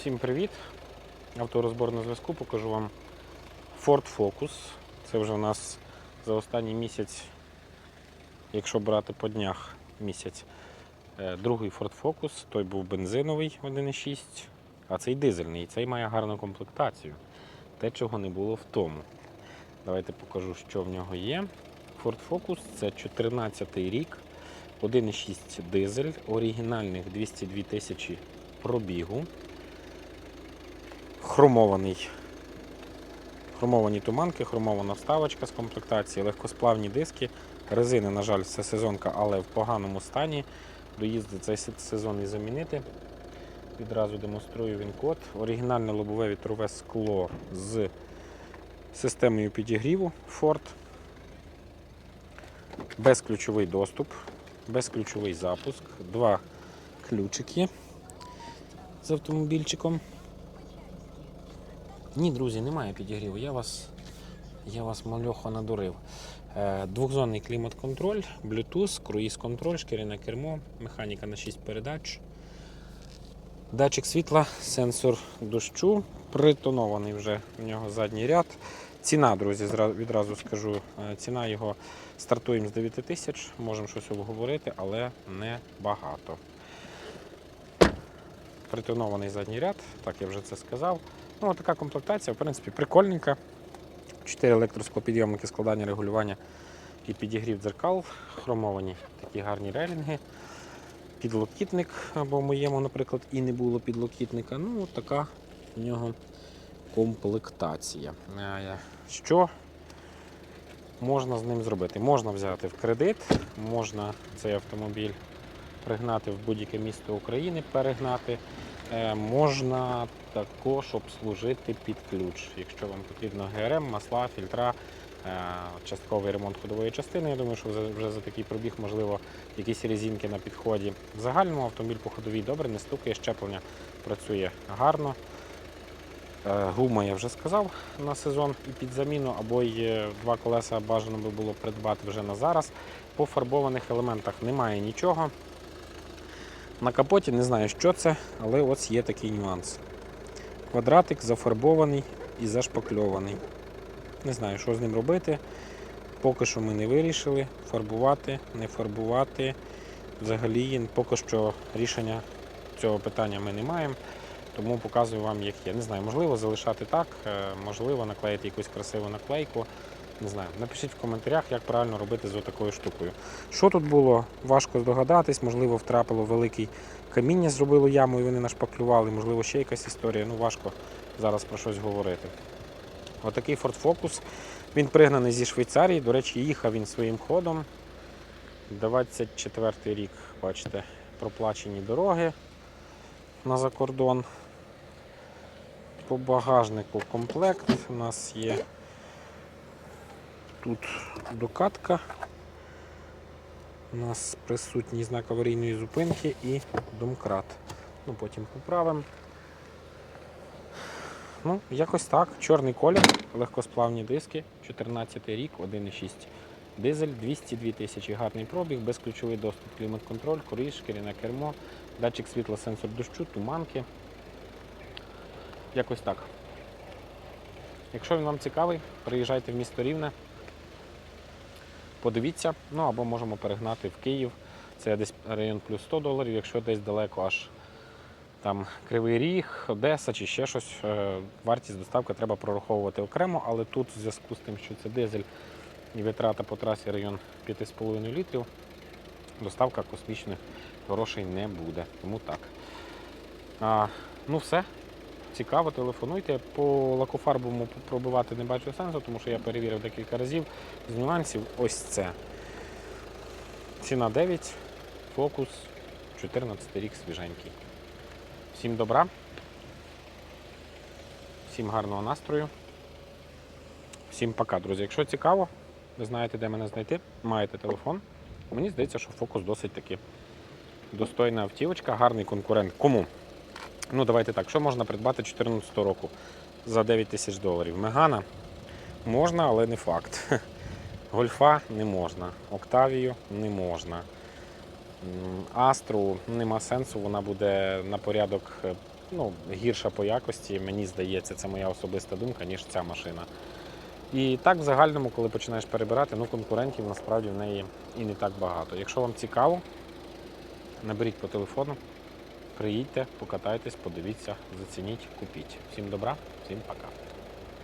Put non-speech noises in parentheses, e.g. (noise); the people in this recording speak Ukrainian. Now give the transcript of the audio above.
Всім привіт! Авторозбор на зв'язку. Покажу вам Ford Focus. Це вже у нас за останній місяць, якщо брати по днях місяць. Е, Другий Ford Focus, той був бензиновий 1.6, а цей дизельний. Цей має гарну комплектацію. Те, чого не було в тому. Давайте покажу, що в нього є. Ford Focus це 14 рік, 1.6 дизель, оригінальних 202 тисячі пробігу. Хромований. Хромовані туманки, хромована вставочка з комплектації, легкосплавні диски. Резини, на жаль, це сезонка, але в поганому стані. Доїзди цей сезон і замінити. Відразу демонструю він код. Оригінальне лобове вітрове скло з системою підігріву Ford. Безключовий доступ, безключовий запуск, два ключики з автомобільчиком. Ні, друзі, немає підігріву. Я вас, я вас мальохо надурив. Е, Двохзонний клімат-контроль, Bluetooth, круїз-контроль, шкіряне кермо, механіка на 6 передач. Датчик світла, сенсор дощу, притонований вже в нього задній ряд. Ціна, друзі, відразу скажу. е, Ціна його стартуємо з 9 тисяч, можемо щось обговорити, але не багато. Притонований задній ряд, так я вже це сказав. Ну, така комплектація, в принципі, прикольненька. Чотири електросклопідйомники складання регулювання і підігрів дзеркал, хромовані такі гарні рейлінги. Підлокітник, або моєму, наприклад, і не було підлокітника. Ну, от така в нього комплектація. Що можна з ним зробити? Можна взяти в кредит, можна цей автомобіль пригнати в будь-яке місто України, перегнати. Е, Можна також обслужити під ключ, якщо вам потрібно ГРМ, масла, фільтра, е, частковий ремонт ходової частини. Я думаю, що вже- за такий пробіг, можливо, якісь резинки на підході. В загальному автомобіль по ходовій добре, не стукає, щеплення працює гарно. Е, Гума я вже сказав на сезон і під заміну, або й два колеса бажано би було придбати вже на зараз. По фарбованих елементах немає нічого. На капоті не знаю, що це, але ось є такий нюанс. Квадратик зафарбований і зашпакльований. Не знаю, що з ним робити. Поки що ми не вирішили. Фарбувати, не фарбувати. Взагалі, поки що рішення цього питання ми не маємо. Тому показую вам, як є. Не знаю, можливо залишати так, е, можливо наклеїти якусь красиву наклейку. Не знаю. Напишіть в коментарях, як правильно робити з отакою штукою. Що тут було, важко здогадатись, можливо, втрапило великий каміння, зробило яму і вони нашпаклювали, можливо, ще якась історія. Ну, важко зараз про щось говорити. Отакий Ford Focus. Він пригнаний зі Швейцарії. До речі, їхав він своїм ходом. 24 й рік, бачите, проплачені дороги на закордон. По багажнику комплект у нас є тут докатка. У нас присутній знак аварійної зупинки і домкрат. Ну, потім поправимо. Ну, якось так. Чорний колір, легкосплавні диски, 14 рік, 1,6 дизель, 202 тисячі, гарний пробіг, безключовий доступ, клімат-контроль, круїз, шкіряне кермо, датчик світла, сенсор дощу, туманки. Якось так. Якщо він вам цікавий, приїжджайте в місто Рівне, подивіться, ну або можемо перегнати в Київ. Це десь район плюс 100 доларів, якщо десь далеко аж там Кривий Ріг, Одеса чи ще щось. е, Вартість доставки треба прораховувати окремо, але тут в зв'язку з тим, що це дизель і витрата по трасі район 5,5 літрів, доставка космічних грошей не буде. Тому так. А, ну все. Цікаво, телефонуйте. По лакофарбовому пробивати не бачу сенсу, тому що я перевірив декілька разів. З нюансів ось це. Ціна 9, фокус, 14 рік свіженький. Всім добра, всім гарного настрою. Всім пока, друзі. Якщо цікаво, ви знаєте, де мене знайти, маєте телефон. Мені здається, що фокус досить таки достойна автівочка, гарний конкурент. Кому? Ну, давайте так, що можна придбати 2014 року за 9 тисяч доларів? Мегана можна, але не факт. (laughs) Гольфа не можна, Октавію не можна. Астру нема сенсу, вона буде на порядок е, ну, гірша по якості, мені здається, це моя особиста думка, ніж ця машина. І так в загальному, коли починаєш перебирати, ну конкурентів насправді в неї і не так багато. Якщо вам цікаво, наберіть по телефону, приїдьте, покатайтесь, подивіться, зацініть, купіть. Всім добра, всім пока.